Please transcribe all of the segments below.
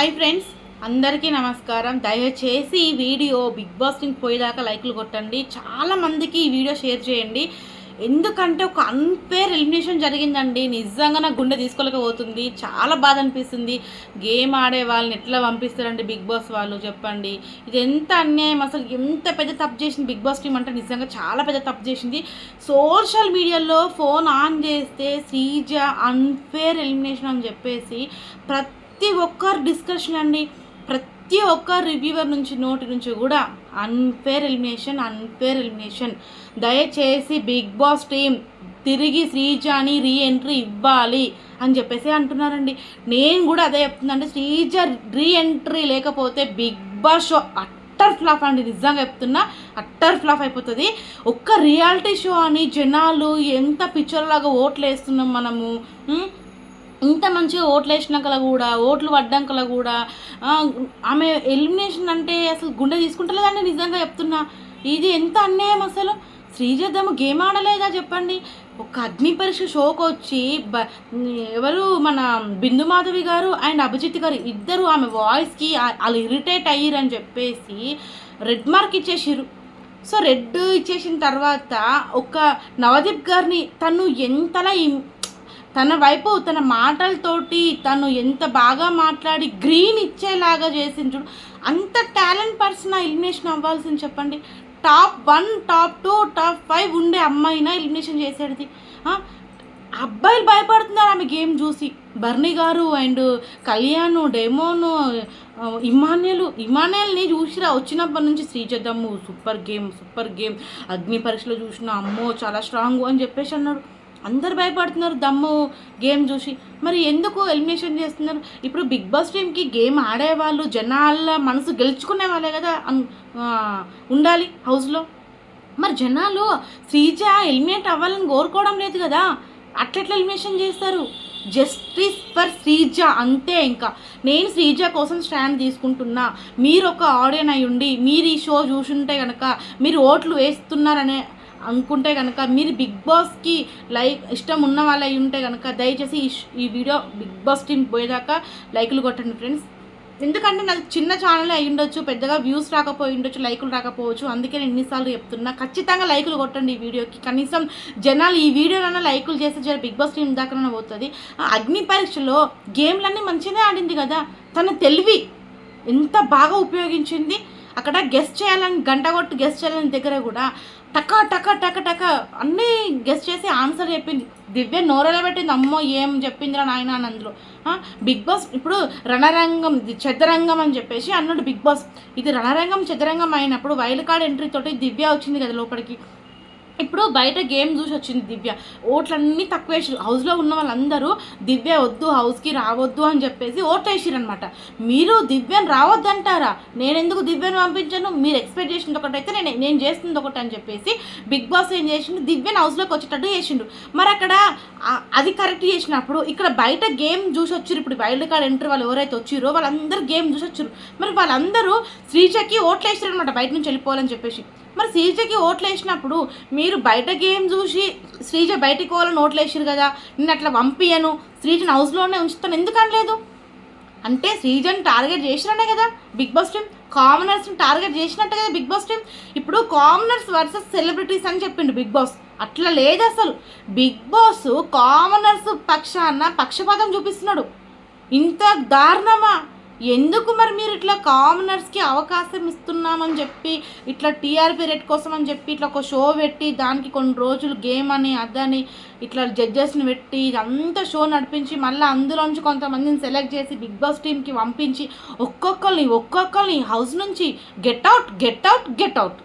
Hi friends అందరికీ నమస్కారం. దయచేసి ఈ వీడియో బిగ్ బాస్కి పోయేదాకా లైక్లు కొట్టండి. చాలా మందికి ఈ వీడియో షేర్ చేయండి. ఎందుకంటే ఒక అన్ఫేర్ ఎలిమినేషన్ జరిగిందండి. నిజంగా నా గుండె తీసుకోలేకపోతుంది. చాలా బాధ అనిపిస్తుంది. గేమ్ ఆడే వాళ్ళని ఎట్లా పంపిస్తారండి బిగ్ బాస్ వాళ్ళు? చెప్పండి. ఇది ఎంత అన్యాయం? అసలు ఎంత పెద్ద తప్పు చేసింది బిగ్ బాస్ టీం అంటే నిజంగా చాలా పెద్ద తప్పు చేసింది. సోషల్ మీడియాలో ఫోన్ ఆన్ చేస్తే శ్రీజ అన్ఫేర్ ఎలిమినేషన్ అని చెప్పేసి ప్రతి ప్రతి ఒక్కరు డిస్కషన్ అండి. ప్రతి ఒక్క రివ్యూవర్ నుంచి నోటి నుంచి కూడా అన్ఫేర్ ఎలిమినేషన్ అన్ఫేర్ ఎలిమినేషన్ దయచేసి బిగ్ బాస్ టీం తిరిగి శ్రీజాని రీ ఎంట్రీ ఇవ్వాలి అని చెప్పేసి అంటున్నారండి. నేను కూడా అదే చెప్తున్నాను శ్రీజ రీ ఎంట్రీ లేకపోతే Big Boss show utter flop అండి. నిజంగా చెప్తున్నా అట్టర్ ఫ్లాప్ అయిపోతుంది. ఒక్క రియాలిటీ షో అని జనాలు ఎంత పిక్చర్లాగా ఓట్లు వేస్తున్నాం మనము? ఇంత మంచిగా ఓట్లు వేసినాకల కూడా ఓట్లు పడ్డాకల కూడా ఆమె ఎలిమినేషన్ అంటే అసలు గుండె తీసుకుంటలేదండి నిజంగా చెప్తున్నా. ఇది ఎంత అన్యాయం అసలు? శ్రీజద్దము గేమ్ ఆడలేదా చెప్పండి? ఒక అగ్ని పరీక్ష షోకి వచ్చి బ ఎవరు మన బిందు మాధవి గారు అండ్ అభిజిత్ గారు ఇద్దరు ఆమె వాయిస్కి వాళ్ళు ఇరిటేట్ అయ్యిరని చెప్పేసి రెడ్ మార్క్ ఇచ్చేసిర్రు. సో రెడ్ ఇచ్చేసిన తర్వాత ఒక నవదీప్ గారిని తను ఎంతలా తన వైపు తన మాటలతోటి తను ఎంత బాగా మాట్లాడి గ్రీన్ ఇచ్చేలాగా చేసింది చూడు. అంత టాలెంట్ పర్సన్ ఎలిమినేషన్ అవ్వాల్సింది చెప్పండి. Top one top two top five ఉండే అమ్మాయినా ఎలిమినేషన్ చేసేది. అబ్బాయిలు భయపడుతున్నారు ఆమె గేమ్ చూసి. బర్నీ గారు అండ్ కళ్యాణ్ డెమోను ఇమానేలు ఇమాన్యులు. ఇమాన్యుల్ని చూసిరా వచ్చినప్పటి నుంచి శ్రీజద్దమ్ము super game super game Agni పరీక్షలో చూసిన అమ్మో చాలా స్ట్రాంగ్ అని చెప్పేసి అన్నాడు. అందరు భయపడుతున్నారు దమ్ము గేమ్ చూసి. మరి ఎందుకు ఎలిమినేషన్ చేస్తున్నారు? ఇప్పుడు బిగ్ బాస్ టీంకి గేమ్ ఆడేవాళ్ళు జనాల మనసు గెలుచుకునే వాళ్ళే కదా ఉండాలి హౌస్లో. మరి జనాలు శ్రీజ ఎలిమినేట్ అవ్వాలని కోరుకోవడం లేదు కదా అట్లెట్లా ఎలిమినేషన్ చేస్తారు? జస్టిస్ ఫర్ శ్రీజ అంతే ఇంకా. నేను శ్రీజ కోసం స్టాండ్ తీసుకుంటున్నా. మీరు ఒక ఆడియన్ అయి ఉండి మీరు ఈ షో చూసుంటే కనుక మీరు ఓట్లు వేస్తున్నారనే అనుకుంటే కనుక మీరు బిగ్ బాస్కి లైక్ ఇష్టం ఉన్న వాళ్ళు అయి ఉంటే కనుక దయచేసి ఈ వీడియో బిగ్ బాస్ టీం పోయేదాకా లైకులు కొట్టండి ఫ్రెండ్స్. ఎందుకంటే నాకు చిన్న ఛానల్ అయి ఉండొచ్చు పెద్దగా వ్యూస్ రాకపోయి ఉండొచ్చు లైకులు రాకపోవచ్చు. అందుకే నేను ఎన్నిసార్లు చెప్తున్నా ఖచ్చితంగా లైకులు కొట్టండి ఈ వీడియోకి. కనీసం జనాలు ఈ వీడియోనైనా లైకులు చేస్తే జర బిగ్ బాస్ టీం దాకా పోతుంది. ఆ అగ్ని పరీక్షలో గేమ్లన్నీ మంచిగానే ఆడింది కదా తన తెలివి ఎంత బాగా ఉపయోగించింది. అక్కడ గెస్ట్ చేయాలని గంట కొట్టు గెస్ట్ చేయాలని దగ్గర కూడా టక టక టక టక అన్నీ గెస్ట్ చేసి ఆన్సర్ చెప్పింది. దివ్య నోరెలా పెట్టింది అమ్మో ఏం చెప్పిందిరా నాయన అని అందులో. బిగ్ బాస్ ఇప్పుడు రణరంగం ఇది చదరంగం అని చెప్పేసి అన్నాడు బిగ్ బాస్. ఇది రణరంగం చదరంగం అయినప్పుడు వైల్డ్ కార్డ్ ఎంట్రీ తోటి దివ్య వచ్చింది కదా లోపలికి. ఇప్పుడు బయట గేమ్ చూసి వచ్చింది దివ్య. ఓట్లన్నీ తక్కువ వేసారు హౌస్లో ఉన్న వాళ్ళందరూ దివ్య వద్దు హౌస్కి రావద్దు అని చెప్పేసి ఓట్లు వేసిరనమాట మీరు దివ్యను రావద్దంటారా? నేను ఎందుకు దివ్యను పంపించాను? మీరు ఎక్స్పెక్ట్ చేసింది ఒకటైతే నేను నేను చేస్తుంది ఒకటి అని చెప్పేసి బిగ్ బాస్ ఏం చేసిండు? దివ్యను హౌస్లోకి వచ్చేటట్టు చేసిండు. మరి అక్కడ అది కరెక్ట్ చేసినప్పుడు ఇక్కడ బయట గేమ్ చూసి వచ్చారు ఇప్పుడు వైల్డ్ కార్డ్ ఎంటర్ వాళ్ళు ఎవరైతే వచ్చారో వాళ్ళందరూ గేమ్ చూసి వచ్చారు మరి వాళ్ళందరూ శ్రీజకి ఓట్లు వేసారు అనమాట బయట నుంచి వెళ్ళిపోవాలని చెప్పేసి. మరి శ్రీజకి ఓట్లు వేసినప్పుడు మీరు బయట గేమ్ చూసి శ్రీజ బయటికి పోవాలని ఓట్లు వేసారు కదా నేను అట్లా పంపియను శ్రీజని హౌస్లోనే ఉంచుతాను ఎందుకు అనలేదు? అంటే శ్రీజని టార్గెట్ చేసిననే కదా బిగ్ బాస్ టీమ్ కామనర్స్ని టార్గెట్ చేసినట్టే కదా బిగ్ బాస్ టీం. ఇప్పుడు కామనర్స్ వర్సెస్ సెలబ్రిటీస్ అని చెప్పిండు బిగ్ బాస్. అట్లా లేదు అసలు. బిగ్ బాస్ కామనర్స్ పక్షాన పక్షపాతం చూపిస్తున్నాడు. ఇంత దారుణమా? ఎందుకు మరి మీరు ఇట్లా కామనర్స్కి అవకాశం ఇస్తున్నామని చెప్పి ఇట్లా టీఆర్పీ రేట్ కోసం అని చెప్పి ఇట్లా ఒక షో పెట్టి దానికి కొన్ని రోజులు గేమ్ అని అదని ఇట్లా జడ్జెస్ని పెట్టి ఇదంతా షో నడిపించి మళ్ళీ అందులోంచి కొంతమందిని సెలెక్ట్ చేసి బిగ్ బాస్ టీంకి పంపించి ఒక్కొక్కరిని ఒక్కొక్కరిని హౌస్ నుంచి get out get out get out.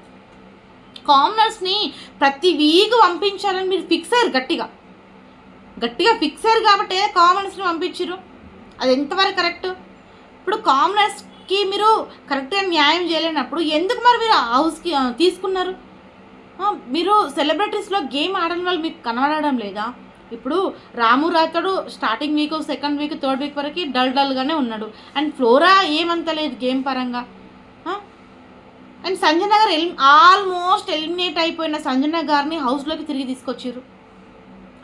కామనర్స్ని ప్రతి వీక్ పంపించాలని మీరు ఫిక్స్ అయ్యారు గట్టిగా. గట్టిగా ఫిక్స్ అయ్యారు కాబట్టి కామనర్స్ని పంపించారు అది ఎంతవరకు కరెక్ట్? ఇప్పుడు కామనర్స్కి మీరు కరెక్ట్గా న్యాయం చేయలేనప్పుడు ఎందుకు మరి మీరు హౌస్కి తీసుకున్నారు? మీరు సెలబ్రిటీస్లో గేమ్ ఆడని వాళ్ళు మీకు కనబడడం లేదా? ఇప్పుడు Ramu Rathod starting week second week third week వరకు డల్ డల్గానే ఉన్నాడు. అండ్ ఫ్లోరా ఏమంత లేదు గేమ్ పరంగా. అండ్ సంజయ్ నగర్ ఎల్ ఆల్మోస్ట్ ఎలిమినేట్ అయిపోయిన సంజయ్ గారిని హౌస్లోకి తిరిగి తీసుకొచ్చారు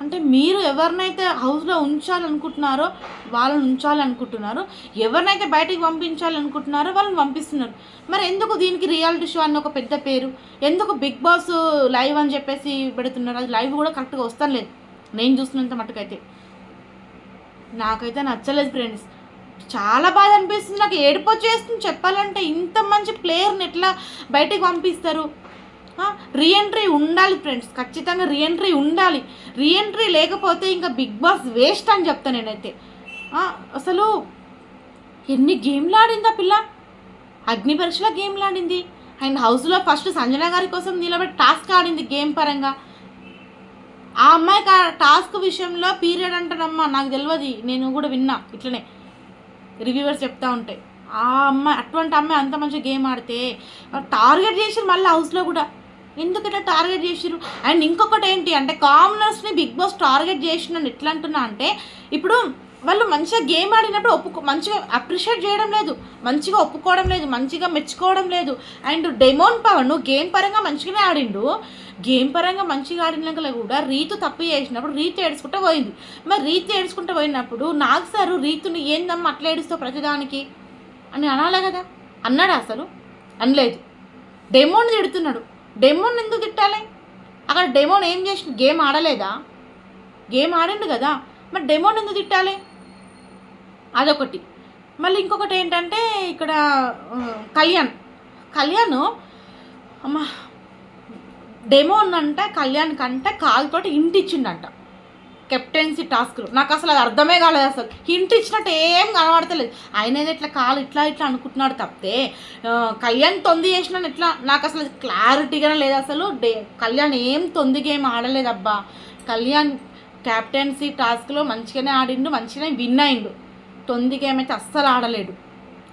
అంటే మీరు ఎవరినైతే హౌస్లో ఉంచాలనుకుంటున్నారో వాళ్ళని ఉంచాలనుకుంటున్నారో ఎవరినైతే బయటికి పంపించాలనుకుంటున్నారో వాళ్ళని పంపిస్తున్నారు. మరి ఎందుకు దీనికి రియాలిటీ షో అని ఒక పెద్ద పేరు? ఎందుకు బిగ్ బాస్ లైవ్ అని చెప్పేసి పెడుతున్నారు? అది లైవ్ కూడా కరెక్ట్గా వస్తాను లేదు. నేను చూస్తున్నంత మట్టుకైతే నాకైతే నచ్చలేదు ఫ్రెండ్స్. చాలా బాధ అనిపిస్తుంది. నాకు ఏడుపు వచ్చేస్తుంది చెప్పాలంటే. ఇంత మంచి ప్లేయర్ని ఎట్లా బయటికి పంపిస్తారు? రీఎంట్రీ ఉండాలి ఫ్రెండ్స్ ఖచ్చితంగా రీఎంట్రీ ఉండాలి. రీఎంట్రీ లేకపోతే ఇంకా బిగ్ బాస్ వేస్ట్ అని చెప్తాను నేనైతే. అసలు ఎన్ని గేమ్లు ఆడిందా పిల్ల? అగ్ని పరీక్షలో గేమ్లు ఆడింది. అండ్ హౌస్లో ఫస్ట్ సంజన గారి కోసం నిలబడి టాస్క్ ఆడింది గేమ్ పరంగా. ఆ అమ్మాయికి ఆ టాస్క్ విషయంలో పీరియడ్ అంటారమ్మా నాకు తెలియదు నేను కూడా విన్నా ఇట్లనే. రివ్యూవర్స్ చెప్తా ఉంటాయి ఆ అమ్మాయి అటువంటి అమ్మాయి అంత మంచి గేమ్ ఆడితే టార్గెట్ చేసి మళ్ళీ హౌస్లో కూడా. ఎందుకు ఇట్లా టార్గెట్ చేసిరు అండ్ ఇంకొకటి ఏంటి అంటే కామనర్స్ని బిగ్ బాస్ టార్గెట్ చేసిన ఎట్లా అంటున్నా అంటే ఇప్పుడు వాళ్ళు మంచిగా గేమ్ ఆడినప్పుడు ఒప్పుకో మంచిగా అప్రిషియేట్ చేయడం లేదు మంచిగా ఒప్పుకోవడం లేదు మంచిగా మెచ్చుకోవడం లేదు. అండ్ డెమోన్ పవన్ నువ్వు గేమ్ పరంగా మంచిగానే ఆడిండు. గేమ్ పరంగా మంచిగా ఆడినాక కూడా రీతు తప్పు చేసినప్పుడు రీతు ఏడుచుకుంటే పోయింది. మరి రీతు ఏడుచుకుంటే పోయినప్పుడు నాకు సారు రీతుని ఏందమ్మా అట్లా ఏడుస్తావు ప్రతిదానికి? అని అనాలే కదా? అన్నాడు అసలు? అనలేదు. డెమోన్ తిడుతున్నాడు. డెమోని ఎందుకు తిట్టాలి? అక్కడ డెమోన్ ఏం చేసిన గేమ్ ఆడలేదా? గేమ్ ఆడిండు కదా మరి డెమోన్ ఎందుకు తిట్టాలి? అదొకటి. మళ్ళీ ఇంకొకటి ఏంటంటే ఇక్కడ కళ్యాణ్. కళ్యాణ్ అమ్మ డెమోన్ అంట కళ్యాణ్ కంటే కాలుతోటి ఇంటిచ్చిండంట. కెప్టెన్సీ టాస్క్లు. నాకు అసలు అది అర్థమే కాలేదు అసలు. హింట్ ఇచ్చినట్టు ఏం కనబడతలేదు. ఆయన ఏదో ఇట్లా కాలు ఇట్లా ఇట్లా అనుకుంటున్నాడు తప్పితే కళ్యాణ్ తొంది చేసిన ఇట్లా నాకు అసలు క్లారిటీగానే లేదు అసలు. డే కళ్యాణ్ ఏం తొంది గేమ్ ఆడలేదబ్బా. కళ్యాణ్ క్యాప్టెన్సీ టాస్క్లో మంచిగానే ఆడిండు మంచిగానే విన్ అయిండు. తొంది గేమ్ అయితే అస్సలు ఆడలేడు.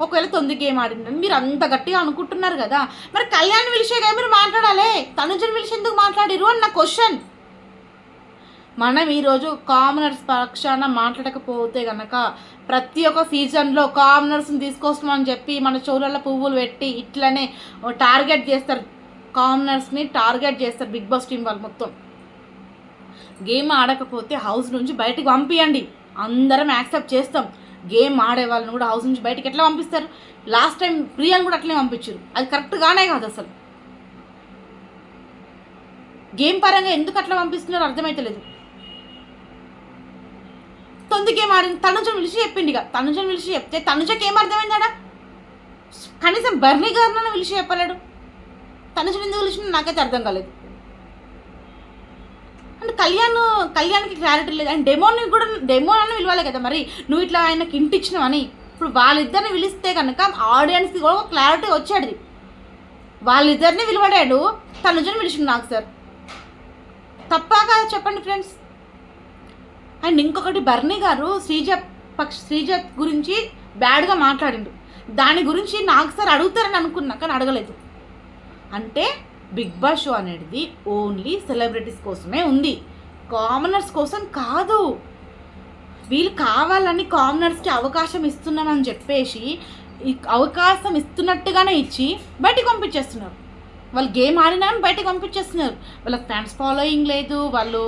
ఒకవేళ తొంది గేమ్ ఆడిండు మీరు అంత గట్టిగా అనుకుంటున్నారు కదా. మరి కళ్యాణ్ విలిషేగా మీరు మాట్లాడాలి. తనుజన్ విలిష్ ఎందుకు మాట్లాడిరు అని నా క్వశ్చన్ మనం ఈరోజు కామనర్స్ పక్షాన మాట్లాడకపోతే గనక ప్రతి ఒక్క సీజన్లో కామనర్స్ని తీసుకొస్తామని చెప్పి మన చెవులలో పువ్వులు పెట్టి ఇట్లనే టార్గెట్ చేస్తారు. కామనర్స్ని టార్గెట్ చేస్తారు బిగ్ బాస్ టీం వాళ్ళు మొత్తం. గేమ్ ఆడకపోతే హౌస్ నుంచి బయటకు పంపించండి అందరం యాక్సెప్ట్ చేస్తాం. గేమ్ ఆడే వాళ్ళని కూడా హౌస్ నుంచి బయటకు ఎట్లా పంపిస్తారు? లాస్ట్ టైం ప్రియాని కూడా అట్లనే పంపించారు. అది కరెక్ట్గానే కాదు అసలు. గేమ్ పరంగా ఎందుకు అట్లా పంపిస్తున్నారో అర్థమైతలేదు. తొంది మారింది ఆడింది? తనుజను పిలిచి చెప్పింది ఇక తనుజను పిలిచి చెప్తే తనుజకి ఏం అర్థమైందాడా కనీసం బర్నీ గారినైనా పిలిచి చెప్పలేడు. తనుజను ఎందుకు పిలిచిన నాకైతే అర్థం కాలేదు. అంటే కళ్యాణ్ కళ్యాణ్కి క్లారిటీ లేదు. అండ్ డెమోని కూడా డెమో అని పిలవాలి కదా మరి. నువ్వు ఇట్లా ఆయనకి ఇంటి ఇచ్చినావని ఇప్పుడు వాళ్ళిద్దరిని పిలిస్తే కనుక ఆడియన్స్కి కూడా క్లారిటీ వచ్చాడు వాళ్ళిద్దరిని విలువడాడు తనుజను పిలిచిండు నాకు సార్ తప్పాక చెప్పండి ఫ్రెండ్స్ అండ్ ఇంకొకటి బర్నీ గారు శ్రీజ పక్ష శ్రీజ గురించి బ్యాడ్గా మాట్లాడిండు. దాని గురించి నాకు సార్ అడుగుతారని అనుకున్నా కానీ అడగలేదు. అంటే బిగ్ బాస్ షో అనేది ఓన్లీ సెలబ్రిటీస్ కోసమే ఉంది. కామనర్స్ కోసం కాదు. వీళ్ళు కావాలని కామనర్స్కి అవకాశం ఇస్తున్నామని చెప్పేసి అవకాశం ఇస్తున్నట్టుగానే ఇచ్చి బయటికి పంపించేస్తున్నారు. వాళ్ళు గేమ్ ఆడినా బయటకు పంపించేస్తున్నారు. వాళ్ళకి ఫ్యాన్స్ ఫాలోయింగ్ లేదు వాళ్ళు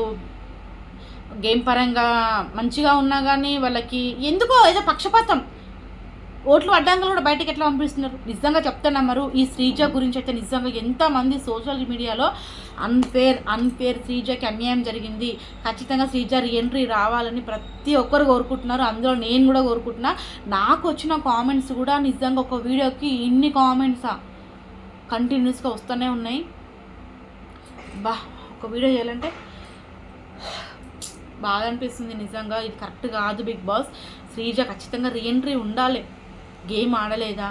గేమ్ పరంగా మంచిగా ఉన్నా కానీ వాళ్ళకి ఎందుకో ఏదో పక్షపాతం. ఓట్లు అడ్డంకులు కూడా బయటకు ఎట్లా పంపిస్తున్నారు? నిజంగా చెప్తున్నా మరి ఈ శ్రీజ గురించి అయితే నిజంగా ఎంతమంది సోషల్ మీడియాలో అన్ఫేర్ అన్ఫేర్ శ్రీజకి అన్యాయం జరిగింది. ఖచ్చితంగా శ్రీజ రీఎంట్రీ రావాలని ప్రతి ఒక్కరు కోరుకుంటున్నారు. అందులో నేను కూడా కోరుకుంటున్నా నాకు వచ్చిన కామెంట్స్ కూడా నిజంగా ఒక వీడియోకి ఇన్ని కామెంట్సా కంటిన్యూస్గా వస్తూనే ఉన్నాయి. బా ఒక వీడియో చేయాలంటే బాగా అనిపిస్తుంది నిజంగా. ఇది కరెక్ట్ కాదు బిగ్ బాస్. శ్రీజ ఖచ్చితంగా రీఎంట్రీ ఉండాలి. గేమ్ ఆడలేదా?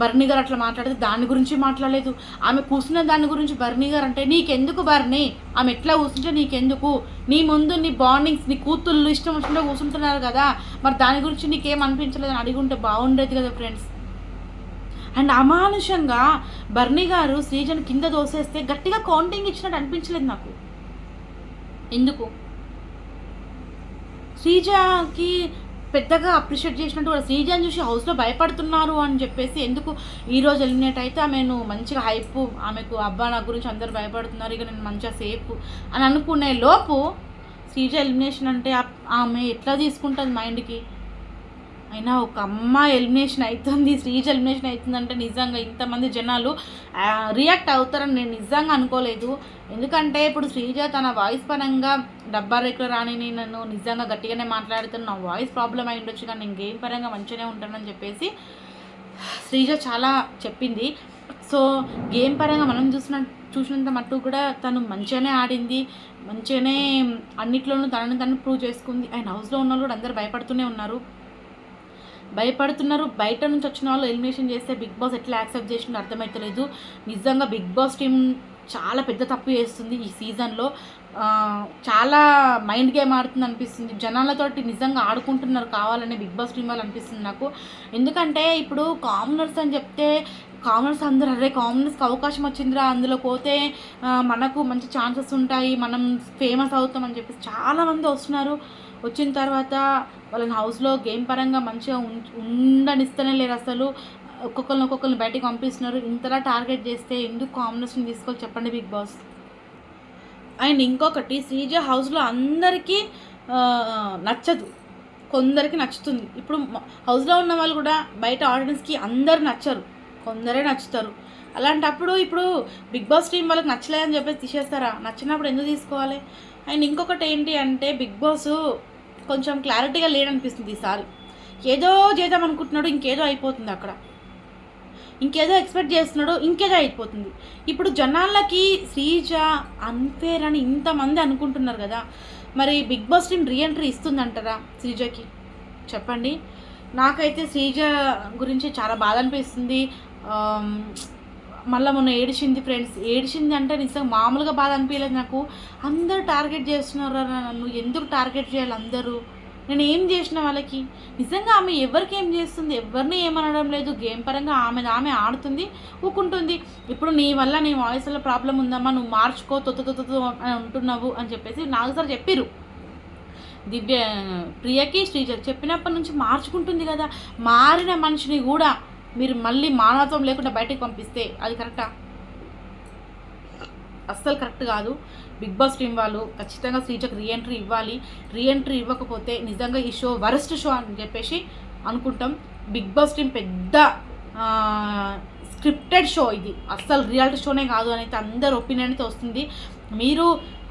బర్నీ గారు అట్లా మాట్లాడితే దాని గురించి మాట్లాడలేదు. ఆమె కూర్చున్న దాని గురించి బర్నీ గారు అంటే నీకెందుకు బర్నీ ఆమె ఎట్లా కూర్చుంటే నీకెందుకు? నీ ముందు నీ బాండింగ్స్ నీ కూతుళ్ళు ఇష్టం వచ్చినట్టు కూర్చుంటున్నారు కదా. మరి దాని గురించి నీకేం అనిపించలేదు అని అడిగి ఉంటే బాగుండేది కదా ఫ్రెండ్స్ అండ్ అమానుషంగా బర్నీ గారు శ్రీజను కింద దోసేస్తే గట్టిగా కౌంటింగ్ ఇచ్చినట్టు అనిపించలేదు నాకు. ఎందుకు? శ్రీజకి పెద్దగా అప్రిషియేట్ చేసినట్టు కూడా శ్రీజని చూసి హౌస్లో భయపడుతున్నారు అని చెప్పేసి ఎందుకు ఈరోజు ఎలిమినేట్ అయితే ఆమెను మంచిగా హైప్ ఆమెకు అబ్బా నా గురించి అందరు భయపడుతున్నారు ఇక నేను మంచిగా సేఫ్ అని అనుకునే లోపు శ్రీజ ఎలిమినేషన్ అంటే ఆమె ఎట్లా తీసుకుంటుంది మైండ్కి అయినా ఒక అమ్మ ఎలిమినేషన్ అవుతుంది శ్రీజ ఎలిమినేషన్ అవుతుందంటే నిజంగా ఇంతమంది జనాలు రియాక్ట్ అవుతారని నేను నిజంగా అనుకోలేదు. ఎందుకంటే ఇప్పుడు శ్రీజ తన వాయిస్ పరంగా డబ్బా రేకులు రానిని నన్ను నిజంగా గట్టిగానే మాట్లాడుతాను నా వాయిస్ ప్రాబ్లం అయి ఉండొచ్చు కానీ నేను గేమ్ పరంగా మంచిగానే ఉంటానని చెప్పేసి శ్రీజ చాలా చెప్పింది. సో గేమ్ పరంగా మనం చూసిన చూసినంత మట్టు కూడా తను మంచిగానే ఆడింది మంచిగానే అన్నిట్లోనూ తనని తను ప్రూవ్ చేసుకుంది. అండ్ హౌస్లో ఉన్న వాళ్ళు కూడా అందరు భయపడుతూనే ఉన్నారు. భయపడుతున్నారు. బయట నుంచి వచ్చిన వాళ్ళు ఎలిమినేషన్ చేస్తే బిగ్ బాస్ ఎట్లా యాక్సెప్ట్ చేసిందో అర్థమవుతలేదు నిజంగా బిగ్ బాస్ టీం చాలా పెద్ద తప్పు చేస్తుంది ఈ సీజన్లో చాలా మైండ్ గేమ్ ఆడుతుంది అనిపిస్తుంది. జనాలతోటి నిజంగా ఆడుకుంటున్నారు కావాలని బిగ్ బాస్ టీం వాళ్ళు అనిపిస్తుంది నాకు. ఎందుకంటే ఇప్పుడు కామనర్స్ అని చెప్తే కామనర్స్ అందరూ అరే కామనర్స్కి అవకాశం వచ్చిందిరా అందులో పోతే మనకు మంచి ఛాన్సెస్ ఉంటాయి మనం ఫేమస్ అవుతాం అని చెప్పేసి చాలామంది వస్తున్నారు. వచ్చిన తర్వాత వాళ్ళని హౌస్లో గేమ్ పరంగా మంచిగా ఉం- ఉండనిస్తూనే లేరు అసలు. ఒక్కొక్కరిని ఒక్కొక్కరిని బయటికి పంపిస్తున్నారు. ఇంతలా టార్గెట్ చేస్తే ఎందుకు కాంబినేషన్ తీసుకోవాలి చెప్పండి బిగ్ బాస్. అండ్ ఇంకొకటి శ్రీజ హౌస్లో అందరికీ నచ్చదు. కొందరికి నచ్చుతుంది. ఇప్పుడు హౌస్లో ఉన్న వాళ్ళు కూడా బయట ఆడియన్స్కి అందరు నచ్చరు. కొందరే నచ్చుతారు. అలాంటప్పుడు ఇప్పుడు బిగ్ బాస్ టీం వాళ్ళకి నచ్చలేదని చెప్పేసి తీసేస్తారా? నచ్చినప్పుడు ఎందుకు తీసుకోవాలి? అండ్ ఇంకొకటి ఏంటి అంటే బిగ్ బాస్ కొంచెం క్లారిటీగా లేడనిపిస్తుంది ఈసారి ఏదో చేద్దాం అనుకుంటున్నాడు ఇంకేదో అయిపోతుంది అక్కడ. ఇంకేదో ఎక్స్పెక్ట్ చేస్తున్నాడు ఇంకేదో అయిపోతుంది. ఇప్పుడు జనాలకి శ్రీజ అన్ఫేర్ అని ఇంతమంది అనుకుంటున్నారు కదా. మరి బిగ్ బాస్ టీం రీఎంట్రీ ఇస్తుందంటారా శ్రీజకి? చెప్పండి. నాకైతే శ్రీజ గురించి చాలా బాధ అనిపిస్తుంది. మళ్ళీ మొన్న ఏడిచింది ఫ్రెండ్స్ ఏడిచింది అంటే నిజంగా మామూలుగా బాధ అనిపించలేదు నాకు. అందరూ టార్గెట్ చేస్తున్నారు నన్ను? ఎందుకు టార్గెట్ చేయాలి అందరూ? నేను ఏం చేసిన వాళ్ళకి? నిజంగా ఆమె ఎవరికి ఏం చేస్తుంది? ఎవరిని ఏమనడం లేదు. గేమ్ పరంగా ఆమె ఆమె ఆడుతుంది ఊకుంటుంది. ఇప్పుడు నీ వల్ల నీ వాయిస్ వల్ల ప్రాబ్లం ఉందమ్మా. నువ్వు మార్చుకో తొత్తు తొత్త అని అంటున్నావు అని చెప్పేసి నాకు సార్ చెప్పిర్రు. దివ్య ప్రియకి శ్రీజ చెప్పినప్పటి నుంచి మార్చుకుంటుంది కదా. మారిన మనిషిని కూడా మీరు మళ్ళీ మానవత్వం లేకుండా బయటకు పంపిస్తే అది కరెక్టా? అస్సలు కరెక్ట్ కాదు. బిగ్ బాస్ టీం వాళ్ళు ఖచ్చితంగా శ్రీజకు రీఎంట్రీ ఇవ్వాలి. రీఎంట్రీ ఇవ్వకపోతే నిజంగా ఈ షో వరస్ట్ షో అని చెప్పేసి అనుకుంటాం. బిగ్ బాస్ టీం పెద్ద స్క్రిప్టెడ్ షో ఇది. అస్సలు రియాలిటీ షోనే కాదు అనేది అందరు ఒపీనియన్ అయితే వస్తుంది. మీరు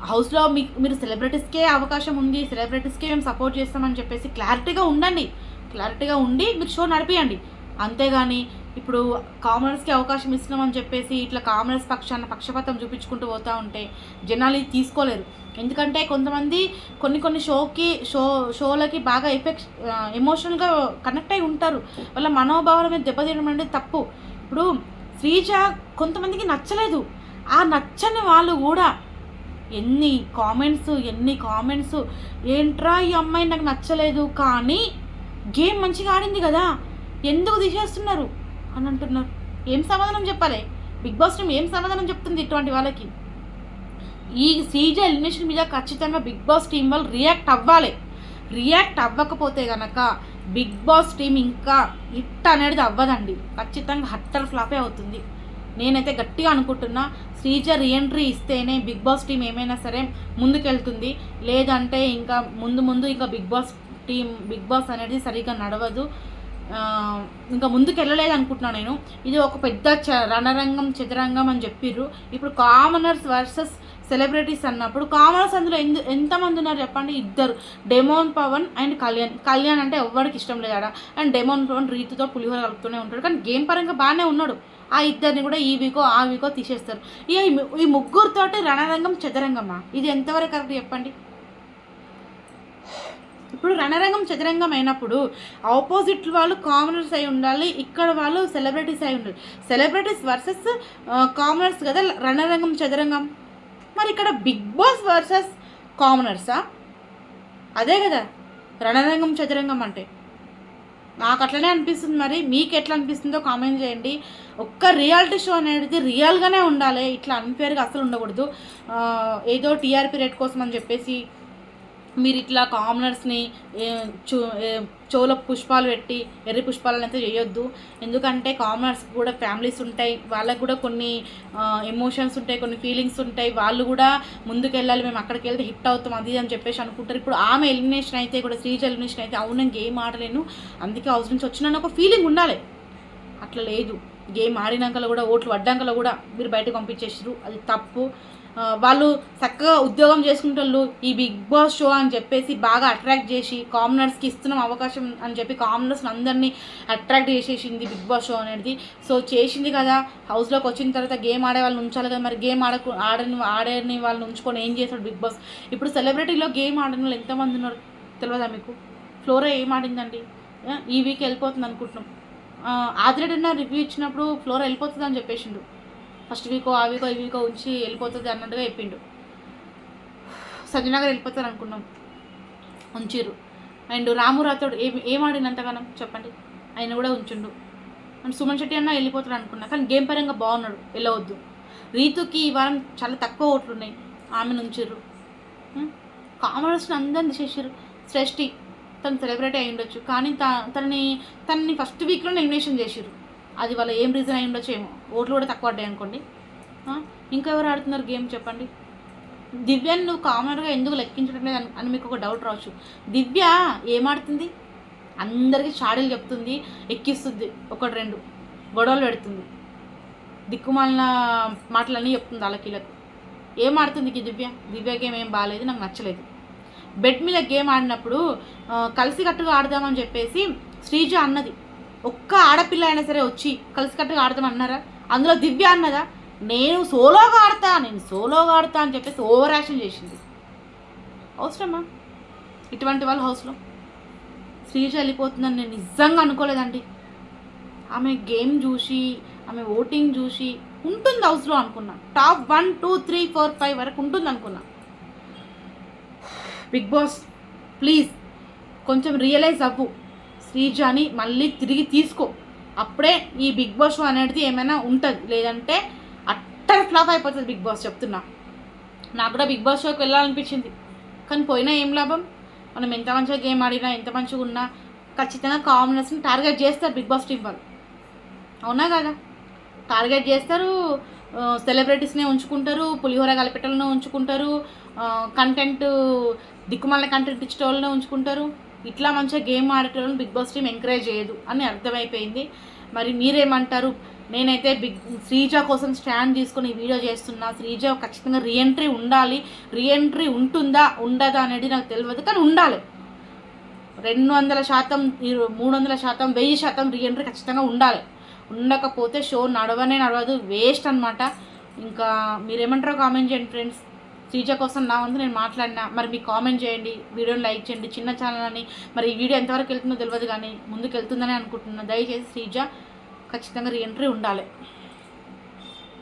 హౌస్లో మీకు మీరు సెలబ్రిటీస్కే అవకాశం ఉంది. సెలబ్రిటీస్కే మేము సపోర్ట్ చేస్తామని చెప్పేసి క్లారిటీగా ఉండండి. క్లారిటీగా ఉండి మీరు షో నడిపియండి. అంతేగాని ఇప్పుడు కామనర్స్కి అవకాశం ఇస్తున్నామని చెప్పేసి ఇట్లా కామనర్స్ పక్షాన పక్షపాతం చూపించుకుంటూ పోతూ ఉంటే జనాలు ఇది తీసుకోలేరు. ఎందుకంటే కొంతమంది కొన్ని కొన్ని షోకి షో షోలకి బాగా ఎఫెక్ట్ ఎమోషనల్గా కనెక్ట్ అయి ఉంటారు. వాళ్ళ మనోభావాల మీద దెబ్బతీయడం అనేది తప్పు. ఇప్పుడు శ్రీజ కొంతమందికి నచ్చలేదు. ఆ నచ్చని వాళ్ళు కూడా ఎన్ని కామెంట్స్ ఎన్ని కామెంట్స్ ఏంట్రా ఈ అమ్మాయి నాకు నచ్చలేదు? కానీ గేమ్ మంచిగా ఆడింది కదా. ఎందుకు తీసేస్తున్నారు? అని అంటున్నారు. ఏం సమాధానం చెప్పాలి? బిగ్ బాస్ టీం ఏం సమాధానం చెప్తుంది ఇటువంటి వాళ్ళకి? ఈ సీజన్ ఎలిమినేషన్ మీద ఖచ్చితంగా బిగ్ బాస్ టీం వాళ్ళు రియాక్ట్ అవ్వాలి. రియాక్ట్ అవ్వకపోతే కనుక బిగ్ బాస్ టీం ఇంకా హిట్ అనేది అవ్వదండి. ఖచ్చితంగా హట్టర్ ఫ్లాపే అవుతుంది. నేనైతే గట్టిగా అనుకుంటున్నా శ్రీజ రీఎంట్రీ ఇస్తేనే బిగ్ బాస్ టీం ఏమైనా సరే ముందుకెళ్తుంది. లేదంటే ఇంకా ముందు ముందు ఇంకా Bigg Boss team Bigg Boss అనేది సరిగ్గా నడవదు. ఇంకా ముందుకు వెళ్ళలేదు అనుకుంటున్నాను నేను. ఇది ఒక పెద్ద చ రణరంగం చదరంగం అని చెప్పిర్రు. ఇప్పుడు కామనర్స్ వర్సెస్ సెలబ్రిటీస్ అన్నప్పుడు కామనర్స్ అందులో ఎందు ఎంతమంది ఉన్నారు చెప్పండి? ఇద్దరు. Demon Pawan and Kalyan. Kalyan అంటే ఎవరికి ఇష్టం లేదు ఆడ అండ్ డెమోన్ పవన్ రీతితో పులిహోర కలుపుతూనే ఉంటాడు. కానీ గేమ్ పరంగా బాగానే ఉన్నాడు. ఆ ఇద్దరిని కూడా ఈ వీకో ఆ వీకో తీసేస్తారు. ఈ ఈ ముగ్గురితోటి రణరంగం చదరంగమా? ఇది ఎంతవరకు కరెక్ట్ చెప్పండి? ఇప్పుడు రణరంగం చదరంగం అయినప్పుడు ఆపోజిట్ వాళ్ళు కామనర్స్ అయి ఉండాలి ఇక్కడ వాళ్ళు సెలబ్రిటీస్ అయి ఉండాలి. సెలబ్రిటీస్ వర్సెస్ కామనర్స్ కదా రణరంగం చదరంగం మరి ఇక్కడ బిగ్ బాస్ వర్సెస్ కామనర్సా అదే కదా రణరంగం చదరంగం అంటే. నాకు అట్లనే అనిపిస్తుంది మరి మీకు ఎట్లా అనిపిస్తుందో కామెంట్ చేయండి. ఒక్క రియాలిటీ షో అనేది రియల్గానే ఉండాలి ఇట్లా అన్ఫేర్గా అసలు ఉండకూడదు. ఏదో టీఆర్పీ రేట్ కోసం అని చెప్పేసి మీరు ఇట్లా కామనర్స్ని చూ చెవులో పుష్పాలు పెట్టి ఎర్రి పుష్పాలను అయితే చేయొద్దు. ఎందుకంటే కామనర్స్ కూడా ఫ్యామిలీస్ ఉంటాయి. వాళ్ళకు కూడా కొన్ని ఎమోషన్స్ ఉంటాయి కొన్ని ఫీలింగ్స్ ఉంటాయి. వాళ్ళు కూడా ముందుకు వెళ్ళాలి మేము అక్కడికి వెళ్తే హిట్ అవుతాం అది అని చెప్పేసి అనుకుంటారు. ఇప్పుడు ఆమె ఎలిమినేషన్ అయితే కూడా శ్రీజ ఎలిమినేషన్ అయితే అవును నేను గేమ్ ఆడలేను. అందుకే హౌస్ నుంచి వచ్చిన ఒక ఫీలింగ్ ఉండాలి. అట్లా లేదు. గేమ్ ఆడినాకలో కూడా ఓట్లు పడ్డాకలో కూడా మీరు బయటకు పంపించేసారు అది తప్పు. వాళ్ళు చక్కగా ఉద్యోగం చేసుకుంటారు ఈ బిగ్ బాస్ షో అని చెప్పేసి బాగా అట్రాక్ట్ చేసి కామనర్స్కి ఇస్తున్నాం అవకాశం అని చెప్పి కామనర్స్ అందరినీ అట్రాక్ట్ చేసేసింది బిగ్ బాస్ షో అనేది. సో చేసింది కదా హౌస్లోకి వచ్చిన తర్వాత గేమ్ ఆడే వాళ్ళని ఉంచాలి కదా మరి గేమ్ ఆడకు ఆడని ఆడని వాళ్ళని ఉంచుకొని ఏం చేస్తాడు బిగ్ బాస్? ఇప్పుడు సెలబ్రిటీలో గేమ్ ఆడని వాళ్ళు ఎంతమంది ఉన్నారు తెలియదా మీకు? ఫ్లోరా ఏం ఆడిందండి? ఈ వీక్ వెళ్ళిపోతుంది అనుకుంటున్నాం. ఆదిరెడ్డి రివ్యూ ఇచ్చినప్పుడు ఫ్లోరా వెళ్ళిపోతుంది అని చెప్పేసిండు. ఫస్ట్ వీకో ఆ వీకో ఈ వీకో ఉంచి వెళ్ళిపోతుంది అన్నట్టుగా చెప్పిండు. సంజనగర్ వెళ్ళిపోతారు అనుకున్నాం. ఉంచిర్రు. అండ్ రాము రాథోడ్ ఏం ఏం ఆడినంతగానం చెప్పండి? ఆయన కూడా ఉంచుండు. అండ్ సుమన్ శెట్టి అన్న వెళ్ళిపోతాడు అనుకున్నా కానీ గేమ్ పరంగా బాగున్నాడు వెళ్ళవద్దు. రీతుకి ఈ వారం చాలా తక్కువ ఓట్లు ఉన్నాయి ఆమెను ఉంచిర్రు. కామర్స్ని అందరిని తీసేసారు శ్రేష్ఠి తను సెలబ్రిటీ అయి ఉండొచ్చు కానీ త తనని తనని ఫస్ట్ వీక్లో ఎలిమినేషన్ చేసిర్రు. అది వాళ్ళ ఏం రీజన్ అయి ఉండొచ్చు ఏమో. ఓట్లు కూడా తక్కువ పడ్డాయి అనుకోండి. ఇంకా ఎవరు ఆడుతున్నారు గేమ్ చెప్పండి. దివ్యను నువ్వు కామన్గా ఎందుకు లెక్కించడం లేదు అని- అని మీకు ఒక డౌట్ రావచ్చు. దివ్య ఏం ఆడుతుంది? అందరికీ షాడీలు చెప్తుంది ఎక్కిస్తుంది ఒకటి రెండు గొడవలు పెడుతుంది. దిక్కుమాలిన మాటలన్నీ చెప్తుంది వాళ్ళకిలకు ఏం ఆడుతుంది ఈ దివ్య? దివ్య గేమ్ ఏం బాగాలేదు నాకు నచ్చలేదు. బెడ్ మీద గేమ్ ఆడినప్పుడు కలిసికట్టుగా ఆడదామని చెప్పేసి శ్రీజ అన్నది. ఒక్క ఆడపిల్ల అయినా సరే వచ్చి కలిసికట్టుగా ఆడదాం అన్నారా? అందులో దివ్య అన్నదా? నేను సోలోగా ఆడతా నేను సోలోగా ఆడతా అని చెప్పేసి ఓవర్ యాక్షన్ చేసింది. అవసరమా? ఇటువంటి వాళ్ళ హౌస్లో. శ్రీజ వెళ్ళిపోతుందని నేను నిజంగా అనుకోలేదండి. ఆమె గేమ్ చూసి ఆమె ఓటింగ్ చూసి ఉంటుంది హౌస్లో అనుకున్నా. Top one two three four five వరకు ఉంటుంది అనుకున్నా. బిగ్ బాస్ ప్లీజ్ కొంచెం రియలైజ్ అవ్వు. శ్రీజాని మళ్ళీ తిరిగి తీసుకో. అప్పుడే ఈ బిగ్ బాస్ షో అనేది ఏమైనా ఉంటుంది. లేదంటే అట్టర్ ఫ్లాప్ అయిపోతుంది బిగ్ బాస్ చెప్తున్నా. నాకు కూడా బిగ్ బాస్ షోకి వెళ్ళాలనిపించింది. కానీ పోయినా ఏం లాభం? మనం ఎంత మంచిగా గేమ్ ఆడినా ఎంత మంచిగా ఉన్నా ఖచ్చితంగా కామనర్స్ని టార్గెట్ చేస్తారు బిగ్ బాస్ టీం వాళ్ళు. అవునా కదా? టార్గెట్ చేస్తారు సెలబ్రిటీస్నే ఉంచుకుంటారు పులిహోర కలిపెట్టలను ఉంచుకుంటారు కంటెంట్ దిక్కుమాల కంటెంట్ ఇచ్చే వాళ్ళనే ఉంచుకుంటారు. ఇట్లా మంచిగా గేమ్ ఆడేటోళ్ళని బిగ్ బాస్ టీం ఎంకరేజ్ చేయదు అని అర్థమైపోయింది. మరి మీరేమంటారు? నేనైతే బిగ్ శ్రీజ కోసం స్టాండ్ తీసుకొని వీడియో చేస్తున్నా. శ్రీజ ఖచ్చితంగా రీఎంట్రీ ఉండాలి. రీఎంట్రీ ఉంటుందా? ఉండదా అనేది నాకు తెలియదు కానీ ఉండాలి. రెండు వందల శాతం మూడు వందల శాతం వెయ్యి శాతం రీఎంట్రీ ఖచ్చితంగా ఉండాలి. ఉండకపోతే షో నడవనే నడవదు. వేస్ట్ అనమాట ఇంకా మీరేమంటారో కామెంట్ చేయండి ఫ్రెండ్స్. శ్రీజ కోసం నా వంతు నేను మాట్లాడినా మరి మీ కామెంట్ చేయండి వీడియోని లైక్ చేయండి చిన్న ఛానల్ అని. మరి ఈ వీడియో ఎంతవరకు వెళ్తుందో తెలియదు కానీ ముందుకు వెళ్తుందని అనుకుంటున్నాను దయచేసి శ్రీజ ఖచ్చితంగా రీఎంట్రీ ఉండాలి.